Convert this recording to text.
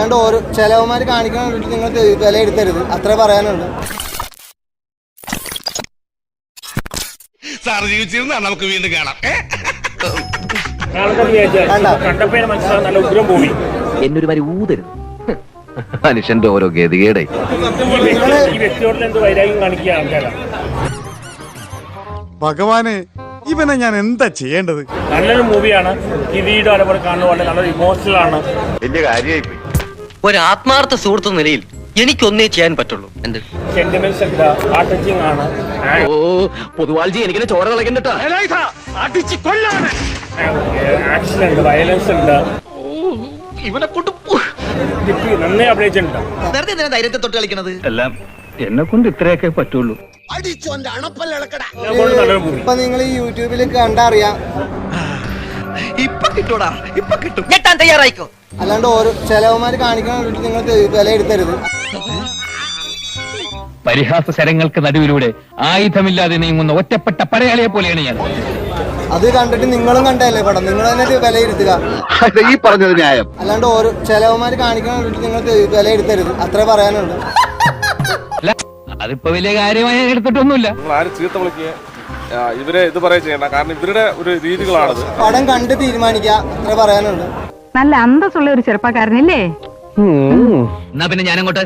അല്ലാണ്ട് ഓരോ ചിലവന്മാർ കാണിക്കാൻ വേണ്ടിയിട്ട് നിങ്ങൾ വില എടുത്തരുത് അത്ര പറയാനുണ്ട് സാർ ജീവിച്ചിരുന്നാ നമുക്ക് വീണ്ടും കാണാം. എന്നൊരു മാതിരി ഊതരുത്. മനുഷ്യന്റെ ഓരോ ഗതികേടെ ഭഗവാനെ ഇവനെ ഞാൻ എന്താ ചെയ്യേണ്ടത്? നല്ലൊരു മൂവിയാണ് കിരീടം വീഡിയോ അതേപോലെ കാണുന്ന പോലെ നല്ലൊരു ഇമോഷണൽ ആണ്. വലിയ കാര്യമായി ഒരു ആത്മാർത്ഥ സുഹൃത്ത് നിലയിൽ എനിക്കൊന്നേ ചെയ്യാൻ പറ്റുള്ളൂ. എന്ത്? ഓ പൊതുവാൾജി എനിക്കിനെ ചോര കളക്കണ്ടട്ടാ ആക്ഷൻ ഉണ്ട് വയലൻസ് ഉണ്ട്. ഇവനെ കൊണ്ട് അഭിനയിച്ചിട്ടുണ്ട് വെറുതെ എന്തിനാ ധൈര്യത്തെ തൊട്ട് കളിക്കണത്? എല്ലാം എന്നെ കൊണ്ട് ഇത്രയൊക്കെ പറ്റുള്ളൂ. ഇപ്പൊ നിങ്ങൾ ഈ യൂട്യൂബിൽ കണ്ടറിയാം. ഇപ്പൊ കിട്ടൂടാ ഇപ്പൊ കിട്ടും. ഞെട്ടാൻ തയ്യാറായിക്കോ? അല്ലാണ്ട് ഓരോ ചിലവന്മാർ കാണിക്കാൻ വേണ്ടി നിങ്ങൾ വില എടുത്തരുത്. പരിഹാസ ശരങ്ങൾക്ക് നടുവിലൂടെ ആയുധമില്ലാതെ നീങ്ങുന്ന ഒറ്റപ്പെട്ട പടയാളിയെ പോലെയാണ് ഞാൻ. അത് കണ്ടിട്ട് നിങ്ങളും കണ്ടല്ലേ പടം? നിങ്ങൾ തന്നെ വിലയിരുത്തുക ഈ പറഞ്ഞത് ന്യായം. അല്ലാണ്ട് ഓരോ ചിലവന്മാർ കാണിക്കാൻ വേണ്ടി നിങ്ങൾ വില എടുത്തരുത്. അത്രേ പറയാനുള്ളൂ. അല്ല അതിപ്പോ വലിയ കാര്യമായി എടുത്തിട്ടൊന്നുമില്ല. നിങ്ങൾ ആരും ചീത്ത വിളിക്കുക ആ, ഇവരെ ഇത് പറയാ ചെയ്യണ്ട. കാരണം ഇവരുടെ ഒരു രീതികളാണ് പടം കണ്ട് തീരുമാനിക്കുക. അത്ര പറയാനുള്ളൂ. നല്ല അന്തസ്സുള്ള ഒരു ചെറുപ്പക്കാരനല്ലേ? എന്നാ പിന്നെ ഞാനങ്ങോട്ട്?